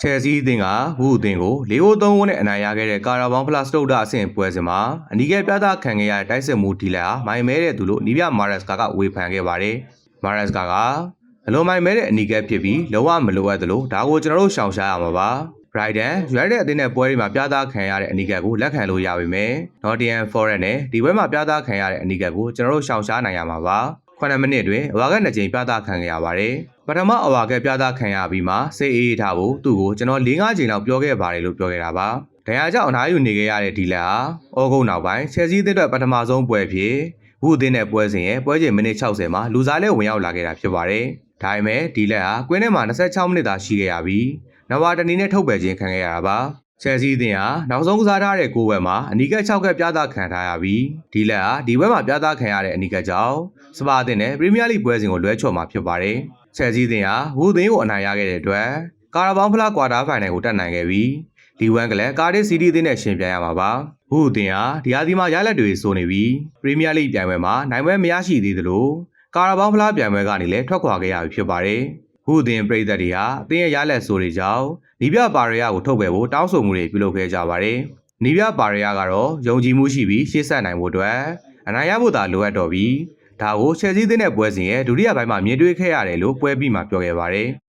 ချယ်ဆီအသင်းကဝူအသင်းကို၄ -3 ဝန်းနဲ့အနိုင်ရခဲ့တဲ့ကာရာဘောင်ဖလားစတုတ်ဒအဆင့်ပွဲစဉ်မှာအနီးကဲပြသခံခဲ့ရတဲ့တိုက်စစ်မှုဒီလာမိုင်မဲတဲ့သူလို့နီးပြမာရက်စကာကဝေဖန်ခဲ့ပါတယ်။မာရက်စကာကအလွန်မိုင်မဲတဲ့အနီးကဲဖြစ်ပြီးလုံးဝမလိုအပ်သလိုဒါကိုကျွန်တော်တို့ရှောင်ရှားရမှာပါ။ Brighton ရွေးတဲ့အသင်းနဲ့ပွဲတွေမှာပြသခံရတဲ့အနီးကဲကိုလက်ခံလို့ရပါမယ်။ Nottingham Forest နဲ့ဒီပွဲမှာပြသခံရတဲ့အနီးကဲကိုကျွန်တော်တို့ရှောင်ရှားနိုင်ရမှာပါ။ 9မိနစ်တွင်အဝါကနှစ်ကြိမ်ပြသခံခဲ့ရပါတယ်။ပထမအဝါကပြသခံရပြီးမှစိတ်အေးထားဖို့သူ့ကိုကျွန်တော်၄-၅ကြိမ်လောက်ပြောခဲ့ပါတယ်လို့ပြောခဲ့တာပါ။ဒဏ်ရာကြောင့်အနားယူနေခဲ့ရတဲ့ဒီလက်ဟာဩဂုတ်နောက်ပိုင်းချယ်ဆီအသင်းအတွက်ပထမဆုံးပွဲဖြစ်ဝူအသင်းနဲ့ပွဲစဉ်ရဲ့ပွဲချိန်မိနစ်60မှာလူစားလဲဝင်ရောက်လာခဲ့တာဖြစ်ပါတယ်။ဒါပေမဲ့ဒီလက်ဟာကွင်းထဲမှာ26မိနစ်သာရှိခဲ့ရပြီးနဝါတနီနဲ့ထုတ်ပယ်ခြင်းခံခဲ့ရတာပါ။ ချယ်ဆီအသင်းဟာနောက်ဆုံးကစားထားတဲ့ကိုယ်ဝက်မှာအနီးကပ်6ကပ်ပြသခံထားရပြီးဒီလက်ဟာဒီဘက်မှာပြသခံရတဲ့အနီးကပ်ကြောင့်စပါအသင်းနဲ့ပရီးမီးယားလိပွဲစဉ်ကိုလွဲချော်မှာဖြစ်ပါတယ်။ချယ်ဆီအသင်းဟာဝူအသင်းကိုအနိုင်ရခဲ့တဲ့အတွက်ကာရာဘောင်ဖလားကွာတာဖိုင်နယ်ကိုတက်နိုင်ခဲ့ပြီးဒီဝမ်ကလည်းကာဒစ်စီးတီးအသင်းနဲ့ရှင်ပြိုင်ရမှာပါ။ဝူအသင်းဟာဒီဟာဒီမှာရလက်တွေစိုးနေပြီးပရီးမီးယားလိပြိုင်ပွဲမှာနိုင်ပွဲမရရှိသေးသလိုကာရာဘောင်ဖလားပြိုင်ပွဲကနေလည်းထွက်ခွာခဲ့ရပြီဖြစ်ပါတယ်။ ဝူအသင်းပြည်သက်တွေဟာအသင်းရဲ့ရလက်စိုးတွေကြောင့်နီးပြပါရီယာကိုထုတ်ပယ်ဖို့တောင်းဆိုမှုတွေပြုလုပ်ခဲ့ကြပါတယ်။နီးပြပါရီယာကတော့ယုံကြည်မှုရှိပြီးရှေ့ဆက်နိုင်ဖို့အတွက်အနိုင်ရဖို့သာလိုအပ်တော့ပြီးဒါကိုချယ်ဆီးသင်းနဲ့ပွဲစဉ်ရဲ့ဒုတိယပိုင်းမှာမြင်တွေ့ခဲ့ရတယ်လို့ပွဲပြီးမှပြောခဲ့ပါတယ်။